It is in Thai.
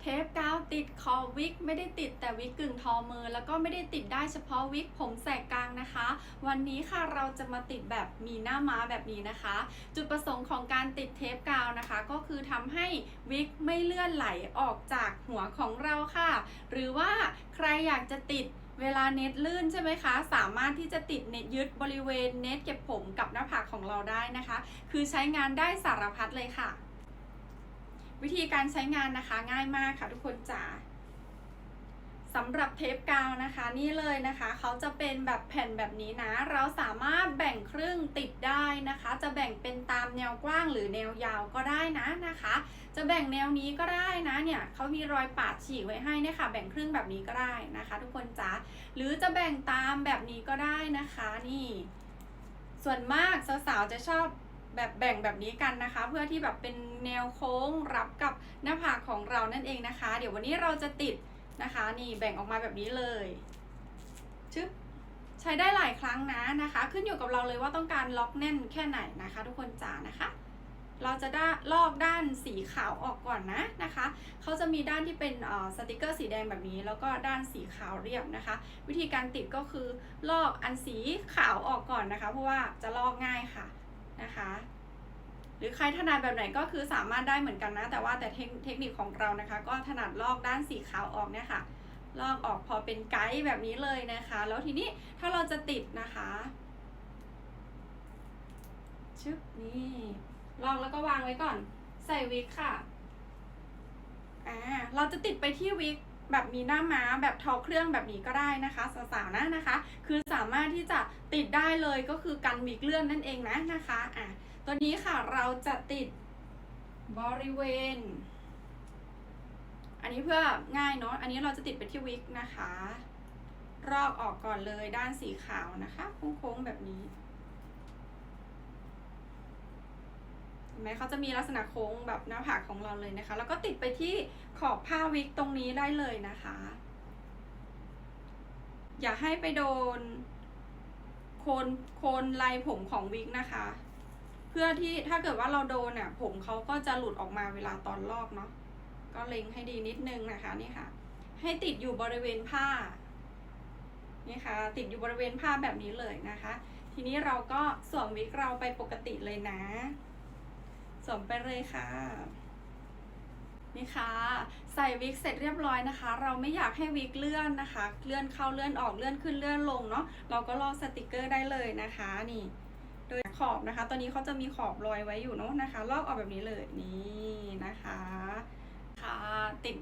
เทปกาวติดคอวิกไม่ได้ติดแต่วิกกึ่งทอมือ แล้วก็ไม่ได้ติดได้เฉพาะวิกผมแสกกลางนะคะ วันนี้ค่ะเราจะมาติดแบบมีหน้าม้าแบบนี้นะคะ จุดประสงค์ของการติดเทปกาวนะคะ ก็คือทำให้วิกไม่เลื่อนไหลออกจากหัวของเราค่ะ หรือว่าใครอยากจะติดเวลาเน็ตลื่นใช่ไหมคะ สามารถที่จะติดเน็ตยึดบริเวณเน็ตเก็บผมกับหน้าผากของเราได้นะคะ คือใช้งานได้สารพัดเลยค่ะ วิธีการใช้งานนะคะง่ายมากค่ะทุกคนจ๋าสำหรับเทปกาวนะคะนี่เลยนะคะเขาจะเป็นแบบแผ่นแบบนี้นะ เราสามารถแบ่งครึ่งติดได้นะคะ จะแบ่งเป็นตามแนวกว้างหรือแนวยาวก็ได้นะนะคะ จะแบ่งแนวนี้ก็ได้นะเนี่ยเขามีรอยปาดฉีกไว้ให้เนี่ยค่ะแบ่งครึ่งแบบนี้ก็ได้นะคะ ทุกคนจ๋าหรือจะแบ่งตามแบบนี้ก็ได้นะคะนี่ ส่วนมากสาวๆจะชอบ แบบแบ่งแบบนี้กันนะคะ เพื่อที่แบบเป็นแนวโค้งรับกับหน้าผากของเรานั่นเองนะคะ เดี๋ยววันนี้เราจะติดนะคะ นี่แบ่งออกมาแบบนี้เลยชึบใช้ได้หลายครั้งนะนะคะ ขึ้นอยู่กับเราเลยว่าต้องการล็อกแน่นแค่ไหนนะคะ ทุกคนจ๋านะคะ เราจะได้ลอกด้านสีขาวออกก่อนนะนะคะเขาจะมีด้านที่เป็นสติกเกอร์สีแดงแบบนี้ แล้วก็ด้านสีขาวเรียบนะคะ วิธีการติดก็คือลอกอันสีขาวออกก่อนนะคะ เพราะว่าจะลอกง่ายค่ะ หรือใครถนัดแบบไหนก็คือสามารถได้เหมือนกันนะ แต่ว่าแต่เทคนิคของเรานะคะ ก็ถนัดลอกด้านสีขาวออกเนี่ยค่ะลอกออกพอเป็นไกด์แบบนี้เลยนะคะ แล้วทีนี้ถ้าเราจะติดนะคะชึบนี่ลอกแล้วก็วางไว้ก่อน ใส่วิกค่ะอ่าเราจะติดไปที่วิกแบบมีหน้าม้าแบบทอเครื่องแบบนี้ก็ได้นะคะสาวๆนะนะคะ คือสามารถที่จะติดได้เลยก็คือกันวิกเลื่อนนั่นเองนะนะคะอะ ตัวนี้ค่ะเราจะติดบริเวณ อันนี้เพื่อง่ายเนาะ อันนี้เราจะติดไปที่วิกนะคะ รอกออกก่อนเลยด้านสีขาวนะคะโค้งๆแบบนี้เห็นไหมเขาจะมีลักษณะโค้งแบบหน้าผากของเราเลยนะคะ แล้วก็ติดไปที่ขอบผ้าวิกตรงนี้ได้เลยนะคะ อย่าให้ไปโดนโคนโคนลายผมของวิกนะคะ เพื่อที่ถ้าเกิดว่าเราโดนเนี่ยผมเขาก็จะหลุดออกมาเวลาตอนลอกเนาะก็เล็งให้ดีนิดนึงนะคะนี่ค่ะ ให้ติดอยู่บริเวณผ้านี่ค่ะติดอยู่บริเวณผ้าแบบนี้เลยนะคะ ทีนี้เราก็สวมวิกเราไปปกติเลยนะสวมไปเลยค่ะนี่ค่ะใส่วิกเสร็จเรียบร้อยนะคะ เราไม่อยากให้วิกเลื่อนนะคะ เลื่อนเข้าเลื่อนออกเลื่อนขึ้นเลื่อนลงเนาะเราก็ลอกสติกเกอร์ได้เลยนะคะนี่ โดยขอบนะคะ ตอนนี้เขาจะมีขอบรอยไว้อยู่เนาะนะคะ ลอกออกแบบนี้เลยนี่นะคะ ค่ะติด